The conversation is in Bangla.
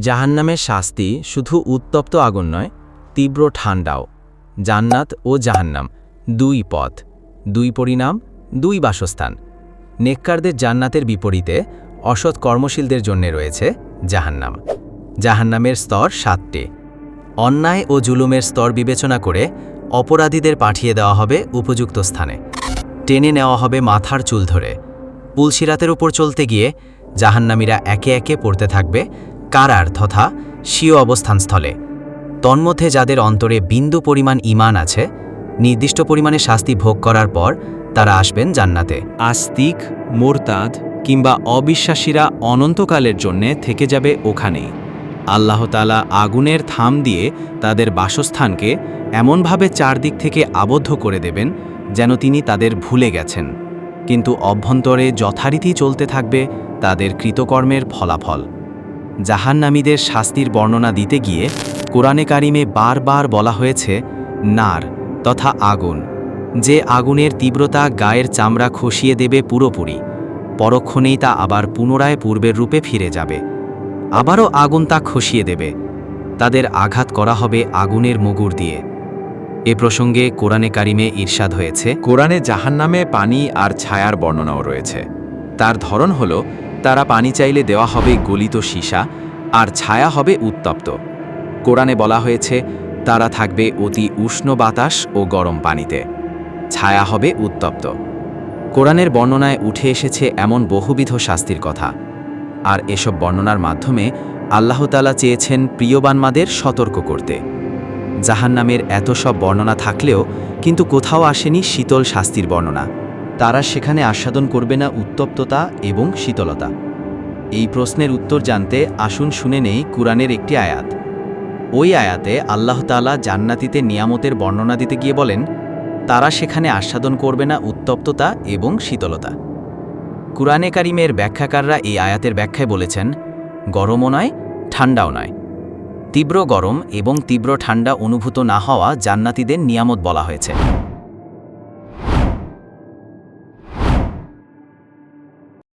জাহান্নামের শাস্তি শুধু উত্তপ্ত আগুন নয়, তীব্র ঠান্ডাও। জান্নাত ও জাহান্নাম, দুই পথ, দুই পরিণাম, দুই বাসস্থান। নেককারদের জান্নাতের বিপরীতে অসৎ কর্মশীলদের জন্য রয়েছে জাহান্নাম। জাহান্নামের স্তর সাতটি। অন্যায় ও জুলুমের স্তর বিবেচনা করে অপরাধীদের পাঠিয়ে দেওয়া হবে উপযুক্ত স্থানে। টেনে নেওয়া হবে মাথার চুল ধরে। পুলসিরাতের উপর চলতে গিয়ে জাহান্নামীরা একে একে পড়তে থাকবে কারার তথা স্বীয় অবস্থানস্থলে। তন্মধ্যে যাদের অন্তরে বিন্দু পরিমাণ ইমান আছে, নির্দিষ্ট পরিমাণে শাস্তি ভোগ করার পর তারা আসবেন জান্নাতে। আস্তিক, মোরতাদ কিংবা অবিশ্বাসীরা অনন্তকালের জন্যে থেকে যাবে ওখানেই। আল্লাহ তালা আগুনের থাম দিয়ে তাদের বাসস্থানকে এমনভাবে চারদিক থেকে আবদ্ধ করে দেবেন যেন তিনি তাদের ভুলে গেছেন। কিন্তু অভ্যন্তরে যথারীতি চলতে থাকবে তাদের কৃতকর্মের ফলাফল। জাহান্নামীদের শাস্তির বর্ণনা দিতে গিয়ে কোরআনে কারিমে বারবার বলা হয়েছে, নার তথা আগুন যে আগুনের তীব্রতা গায়ের চামড়া খসিয়ে দেবে পুরোপুরি, পরক্ষণেই তা আবার পুনরায় পূর্বের রূপে ফিরে যাবে, আবারও আগুন তা খসিয়ে দেবে, তাদের আঘাত করা হবে আগুনের মুগুর দিয়ে। এ প্রসঙ্গে কোরআনে কারিমে ঈর্ষাদ হয়েছে, কোরআনে জাহান্নামে পানি আর ছায়ার বর্ণনাও রয়েছে। তার ধরন হল তারা পানি চাইলে দেওয়া হবে গলিত সীসা, আর ছায়া হবে উত্তপ্ত। কোরআনে বলা হয়েছে, তারা থাকবে অতি উষ্ণ বাতাস ও গরম পানিতে। ছায়া হবে উত্তপ্ত। কোরআনের বর্ণনায় উঠে এসেছে এমন বহুবিধ শাস্তির কথা। আর এসব বর্ণনার মাধ্যমে আল্লাহতালা চেয়েছেন প্রিয়বানমাদের সতর্ক করতে। জাহান্নামের এত সব বর্ণনা থাকলেও কিন্তু কোথাও আসেনি শীতল শাস্তির বর্ণনা। তারা সেখানে আস্বাদন করবে না উত্তপ্ততা এবং শীতলতা। এই প্রশ্নের উত্তর জানতে আসুন শুনে নেই কুরআনের একটি আয়াত। ওই আয়াতে আল্লাহ তাআলা জান্নাতিতে নিয়ামতের বর্ণনা দিতে গিয়ে বলেন, তারা সেখানে আস্বাদন করবে না উত্তপ্ততা এবং শীতলতা। কুরআনে কারিমের ব্যাখ্যাকাররা এই আয়াতের ব্যাখ্যায় বলেছেন, গরমও নয়, ঠান্ডাও নয়। তীব্র গরম এবং তীব্র ঠান্ডা অনুভূত না হওয়া জান্নাতিদের নিয়ামত বলা হয়েছে।